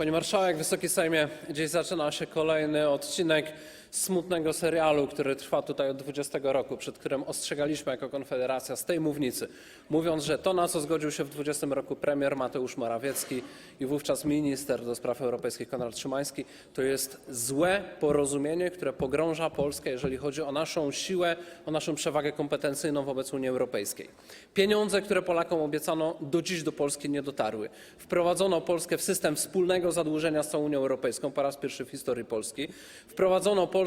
Pani Marszałek, Wysoki Sejmie, dziś zaczyna się kolejny odcinek smutnego serialu, który trwa tutaj od 20 roku, przed którym ostrzegaliśmy jako Konfederacja z tej mównicy, mówiąc, że to, na co zgodził się w 20 roku premier Mateusz Morawiecki i wówczas minister do spraw europejskich Konrad Szymański, to jest złe porozumienie, które pogrąża Polskę, jeżeli chodzi o naszą siłę, o naszą przewagę kompetencyjną wobec Unii Europejskiej. Pieniądze, które Polakom obiecano, do dziś do Polski nie dotarły. Wprowadzono Polskę w system wspólnego zadłużenia z całą Unią Europejską po raz pierwszy w historii Polski. Wprowadzono Polskę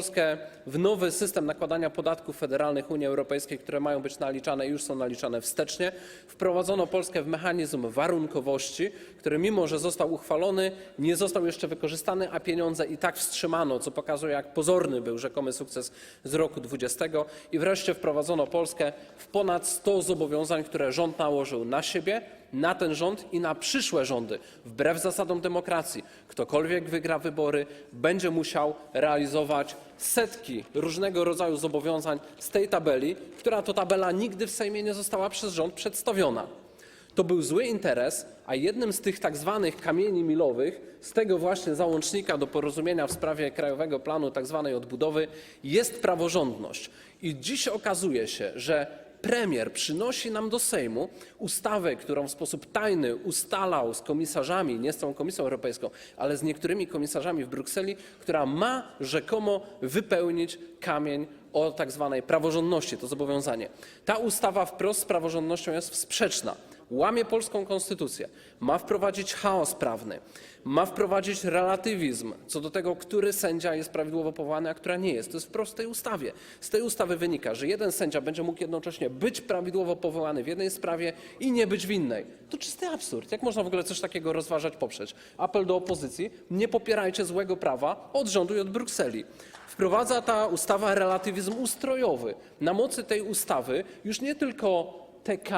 w nowy system nakładania podatków federalnych Unii Europejskiej, które mają być naliczane i już są naliczane wstecznie. Wprowadzono Polskę w mechanizm warunkowości, który mimo, że został uchwalony, nie został jeszcze wykorzystany, a pieniądze i tak wstrzymano, co pokazuje, jak pozorny był rzekomy sukces z roku 20. I wreszcie wprowadzono Polskę w ponad 100 zobowiązań, które rząd nałożył na siebie, na ten rząd i na przyszłe rządy. Wbrew zasadom demokracji, ktokolwiek wygra wybory, będzie musiał realizować setki różnego rodzaju zobowiązań z tej tabeli, która to tabela nigdy w Sejmie nie została przez rząd przedstawiona. To był zły interes, a jednym z tych tak zwanych kamieni milowych, z tego właśnie załącznika do porozumienia w sprawie Krajowego Planu tak zwanej odbudowy, jest praworządność. I dziś okazuje się, że premier przynosi nam do Sejmu ustawę, którą w sposób tajny ustalał z komisarzami, nie z całą Komisją Europejską, ale z niektórymi komisarzami w Brukseli, która ma rzekomo wypełnić kamień o tak zwanej praworządności, to zobowiązanie. Ta ustawa wprost z praworządnością jest sprzeczna. Łamie polską konstytucję, ma wprowadzić chaos prawny, ma wprowadzić relatywizm co do tego, który sędzia jest prawidłowo powołany, a która nie jest. To jest wprost w tej ustawie. Z tej ustawy wynika, że jeden sędzia będzie mógł jednocześnie być prawidłowo powołany w jednej sprawie i nie być w innej. To czysty absurd. Jak można w ogóle coś takiego rozważać, poprzeć? Apel do opozycji, nie popierajcie złego prawa od rządu i od Brukseli. Wprowadza ta ustawa relatywizm ustrojowy. Na mocy tej ustawy już nie tylko TK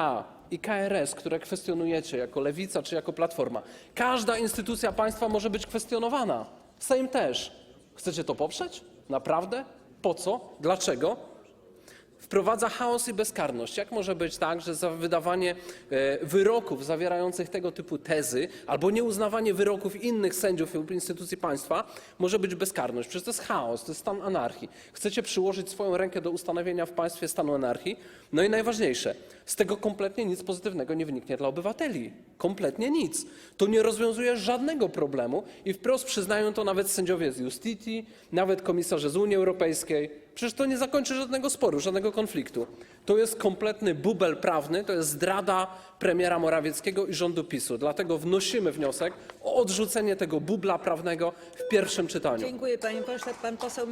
i KRS, które kwestionujecie jako lewica czy jako platforma. Każda instytucja państwa może być kwestionowana. Sejm też. Chcecie to poprzeć? Naprawdę? Po co? Dlaczego? Wprowadza chaos i bezkarność. Jak może być tak, że za wydawanie e, wyroków zawierających tego typu tezy albo nieuznawanie wyroków innych sędziów lub instytucji państwa może być bezkarność? Przecież to jest chaos, to jest stan anarchii. Chcecie przyłożyć swoją rękę do ustanowienia w państwie stanu anarchii? No i najważniejsze, z tego kompletnie nic pozytywnego nie wyniknie dla obywateli. Kompletnie nic. To nie rozwiązuje żadnego problemu i wprost przyznają to nawet sędziowie z Justiti, nawet komisarze z Unii Europejskiej. Przecież to nie zakończy żadnego sporu, żadnego konfliktu. To jest kompletny bubel prawny, to jest zdrada premiera Morawieckiego i rządu PiSu. Dlatego wnosimy wniosek o odrzucenie tego bubla prawnego w pierwszym czytaniu. Dziękuję panie pośle. Pan poseł